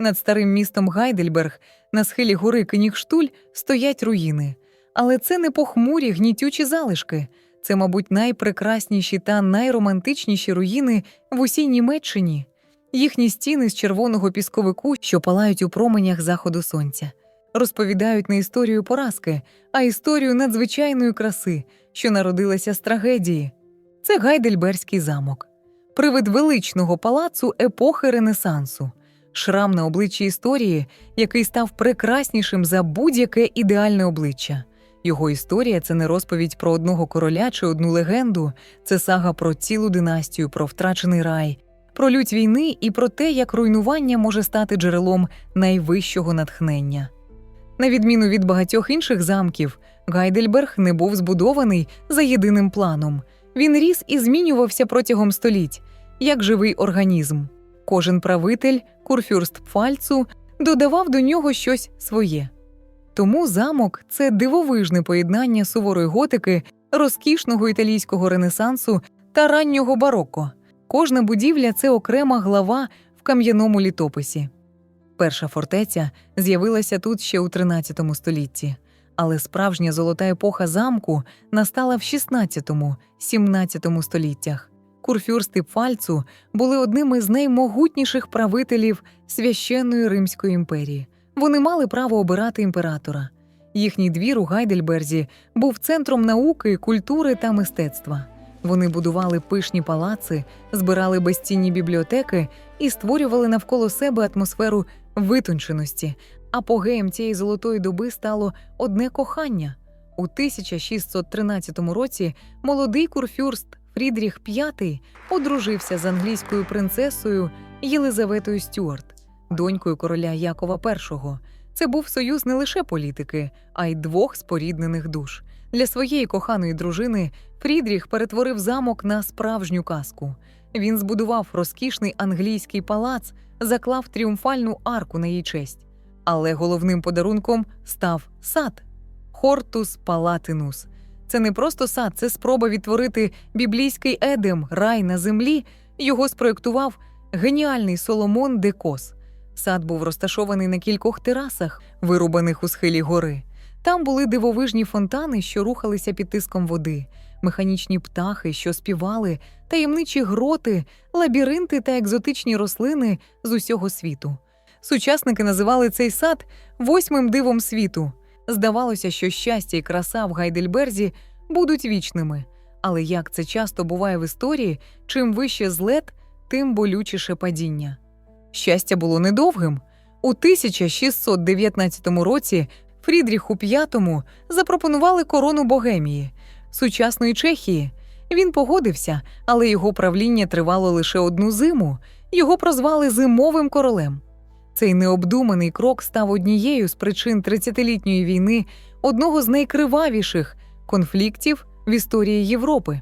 Над старим містом Гайдельберг на схилі гори Кенігштуль стоять руїни. Але це не похмурі гнітючі залишки. Це, мабуть, найпрекрасніші та найромантичніші руїни в усій Німеччині. Їхні стіни з червоного пісковику, що палають у променях заходу сонця, розповідають не історію поразки, а історію надзвичайної краси, що народилася з трагедії. Це Гайдельберзький замок, привид величного палацу епохи Ренесансу, шрам на обличчі історії, який став прекраснішим за будь-яке ідеальне обличчя. Його історія це не розповідь про одного короля чи одну легенду, це сага про цілу династію, про втрачений рай, про лють війни і про те, як руйнування може стати джерелом найвищого натхнення. На відміну від багатьох інших замків, Гайдельберг не був збудований за єдиним планом. Він ріс і змінювався протягом століть, як живий організм. Кожен правитель, курфюрст Пфальцу, додавав до нього щось своє. Тому замок це дивовижне поєднання суворої готики, розкішного італійського ренесансу та раннього бароко. Кожна будівля це окрема глава в кам'яному літописі. Перша фортеця з'явилася тут ще у 13 столітті, але справжня золота епоха замку настала в 16-17 століттях. Курфюрсти Пфальцу були одними з наймогутніших правителів священної Римської імперії. Вони мали право обирати імператора. Їхній двір у Гайдельберзі був центром науки, культури та мистецтва. Вони будували пишні палаци, збирали безцінні бібліотеки і створювали навколо себе атмосферу витонченості. Апогеєм цієї золотої доби стало одне кохання. У 1613 році молодий курфюрст Фрідріх V одружився з англійською принцесою Єлизаветою Стюарт, донькою короля Якова І. Це був союз не лише політики, а й двох споріднених душ. Для своєї коханої дружини Фрідріх перетворив замок на справжню казку. Він збудував розкішний англійський палац, заклав тріумфальну арку на її честь. Але головним подарунком став сад Хортус Палатинус. Це не просто сад, це спроба відтворити біблійський едем, рай на землі. Його спроєктував геніальний Соломон де Кос. Сад був розташований на кількох терасах, вирубаних у схилі гори. Там були дивовижні фонтани, що рухалися під тиском води, механічні птахи, що співали, таємничі гроти, лабіринти та екзотичні рослини з усього світу. Сучасники називали цей сад восьмим дивом світу. Здавалося, що щастя і краса в Гайдельберзі будуть вічними. Але як це часто буває в історії, чим вище злет, тим болючіше падіння. Щастя було недовгим. У 1619 році Фрідріху V запропонували корону Богемії, сучасної Чехії. Він погодився, але його правління тривало лише одну зиму. Його прозвали зимовим королем. Цей необдуманий крок став однією з причин 30-літньої війни, одного з найкривавіших конфліктів в історії Європи.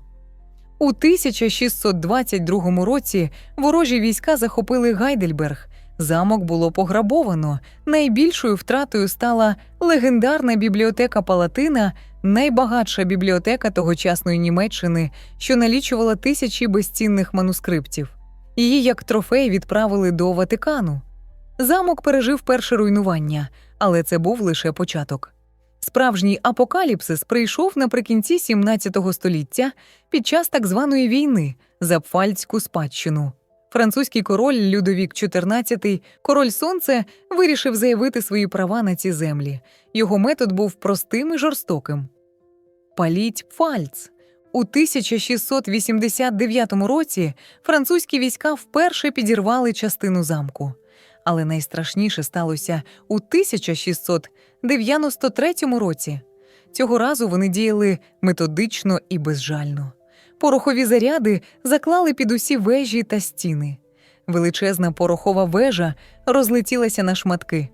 У 1622 році ворожі війська захопили Гайдельберг. Замок було пограбовано. Найбільшою втратою стала легендарна бібліотека Палатина, найбагатша бібліотека тогочасної Німеччини, що налічувала тисячі безцінних манускриптів. Її як трофей відправили до Ватикану. Замок пережив перше руйнування, але це був лише початок. Справжній апокаліпсис прийшов наприкінці 17 століття під час так званої війни за пфальцьку спадщину. Французький король Людовік XIV, король сонце, вирішив заявити свої права на ці землі. Його метод був простим і жорстоким. Паліть пфальц. У 1689 році французькі війська вперше підірвали частину замку. Але найстрашніше сталося у 1693 році. Цього разу вони діяли методично і безжально. Порохові заряди заклали під усі вежі та стіни. Величезна порохова вежа розлетілася на шматки.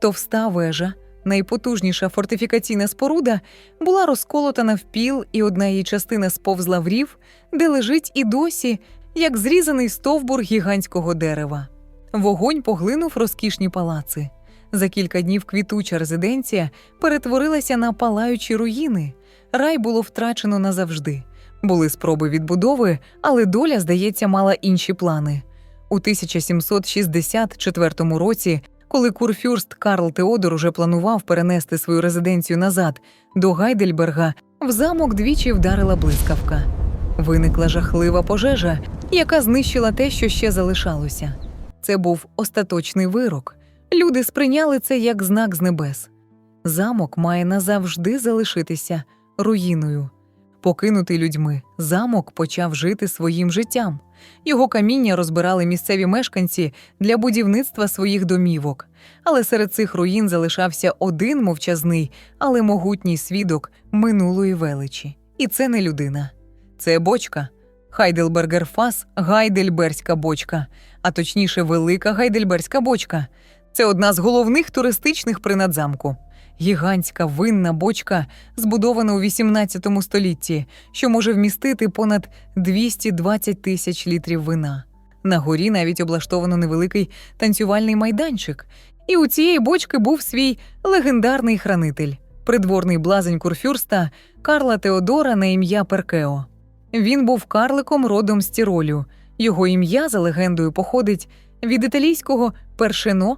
Товста вежа, найпотужніша фортифікаційна споруда, була розколота навпіл, і одна її частина сповзла в рів, де лежить і досі, як зрізаний стовбур гігантського дерева. Вогонь поглинув розкішні палаци. За кілька днів квітуча резиденція перетворилася на палаючі руїни. Рай було втрачено назавжди. Були спроби відбудови, але доля, здається, мала інші плани. У 1764 році, коли курфюрст Карл Теодор уже планував перенести свою резиденцію назад до Гайдельберга, в замок двічі вдарила блискавка. Виникла жахлива пожежа, яка знищила те, що ще залишалося. Це був остаточний вирок. Люди сприйняли це як знак з небес. Замок має назавжди залишитися руїною. Покинутий людьми, замок почав жити своїм життям. Його каміння розбирали місцеві мешканці для будівництва своїх домівок. Але серед цих руїн залишався один мовчазний, але могутній свідок минулої величі. І це не людина. Це бочка. Хайдельбергерфас Гайдельберська бочка, а точніше, велика Гайдельберська бочка. Це одна з головних туристичних принад замку. Гігантська винна бочка, збудована у 18 столітті, що може вмістити понад 220 тисяч літрів вина. На горі навіть облаштовано невеликий танцювальний майданчик. І у цієї бочки був свій легендарний хранитель, придворний блазень курфюрста Карла Теодора на ім'я Перкео. Він був карликом родом з Тіролю. Його ім'я, за легендою, походить від італійського першено.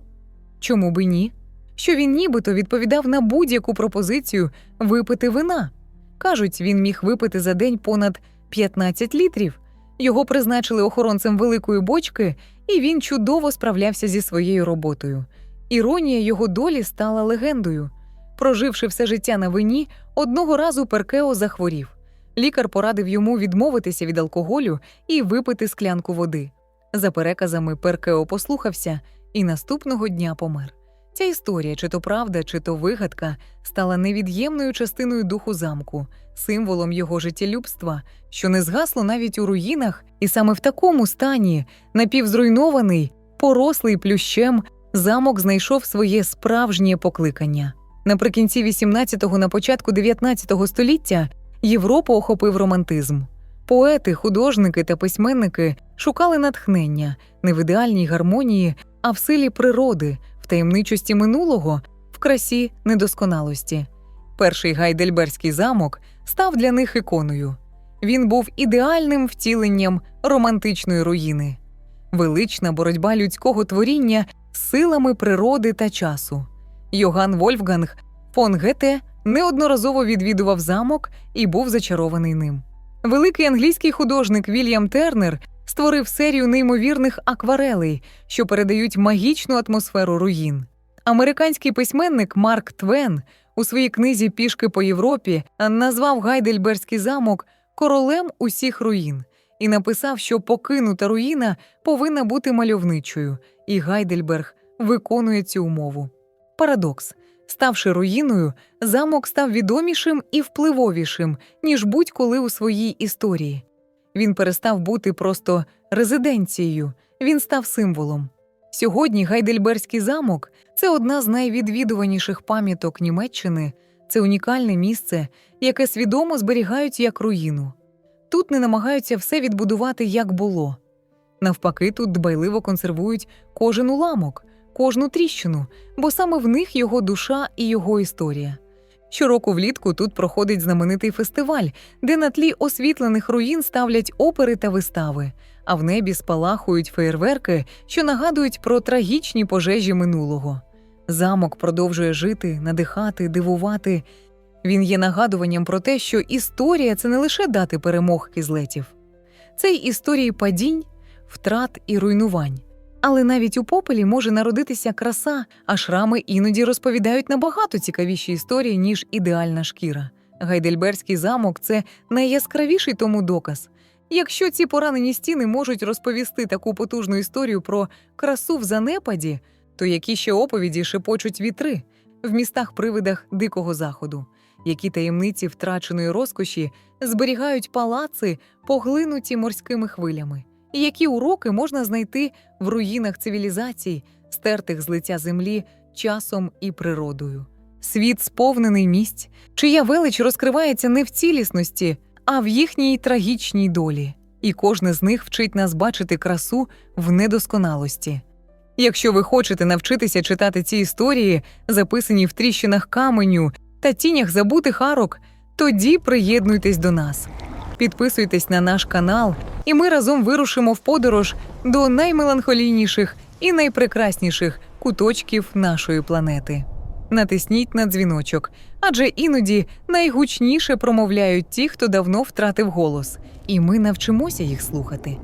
Чому би ні? Що він нібито відповідав на будь-яку пропозицію випити вина. Кажуть, він міг випити за день понад 15 літрів. Його призначили охоронцем великої бочки, і він чудово справлявся зі своєю роботою. Іронія його долі стала легендою. Проживши все життя на вині, одного разу Перкео захворів. Лікар порадив йому відмовитися від алкоголю і випити склянку води. За переказами Перкео послухався і наступного дня помер. Ця історія, чи то правда, чи то вигадка, стала невід'ємною частиною духу замку, символом його життєлюбства, що не згасло навіть у руїнах, і саме в такому стані, напівзруйнований, порослий плющем, замок знайшов своє справжнє покликання. Наприкінці 18-го, на початку 19-го століття Європу охопив романтизм. Поети, художники та письменники шукали натхнення не в ідеальній гармонії, а в силі природи, в таємничості минулого, в красі недосконалості. Перший гайдельберський замок став для них іконою. Він був ідеальним втіленням романтичної руїни, велична боротьба людського творіння з силами природи та часу. Йоган Вольфганг фон Гете неодноразово відвідував замок і був зачарований ним. Великий англійський художник Вільям Тернер створив серію неймовірних акварелей, що передають магічну атмосферу руїн. Американський письменник Марк Твен у своїй книзі Пішки по Європі назвав Гайдельберський замок королем усіх руїн і написав, що покинута руїна повинна бути мальовничою, і Гайдельберг виконує цю умову. Парадокс. Ставши руїною, замок став відомішим і впливовішим, ніж будь-коли у своїй історії. Він перестав бути просто резиденцією, він став символом. Сьогодні Гайдельберський замок це одна з найвідвідуваніших пам'яток Німеччини, це унікальне місце, яке свідомо зберігають як руїну. Тут не намагаються все відбудувати як було. Навпаки, тут дбайливо консервують кожен уламок, кожну тріщину, бо саме в них його душа і його історія. Щороку влітку тут проходить знаменитий фестиваль, де на тлі освітлених руїн ставлять опери та вистави, а в небі спалахують феєрверки, що нагадують про трагічні пожежі минулого. Замок продовжує жити, надихати, дивувати. Він є нагадуванням про те, що історія це не лише дати перемог і злетів, це й історії падінь, втрат і руйнувань. Але навіть у попелі може народитися краса, а шрами іноді розповідають набагато цікавіші історії, ніж ідеальна шкіра. Гайдельберський замок це найяскравіший тому доказ. Якщо ці поранені стіни можуть розповісти таку потужну історію про красу в занепаді, то які ще оповіді шепочуть вітри в містах-привидах Дикого Заходу, які таємниці втраченої розкоші зберігають палаци, поглинуті морськими хвилями, і які уроки можна знайти в руїнах цивілізацій, стертих з лиця землі часом і природою. Світ сповнений місць, чия велич розкривається не в цілісності, а в їхній трагічній долі, і кожне з них вчить нас бачити красу в недосконалості. Якщо ви хочете навчитися читати ці історії, записані в тріщинах каменю та тінях забутих арок, тоді приєднуйтесь до нас. Підписуйтесь на наш канал, і ми разом вирушимо в подорож до наймеланхолійніших і найпрекрасніших куточків нашої планети. Натисніть на дзвіночок, адже іноді найгучніше промовляють ті, хто давно втратив голос, і ми навчимося їх слухати.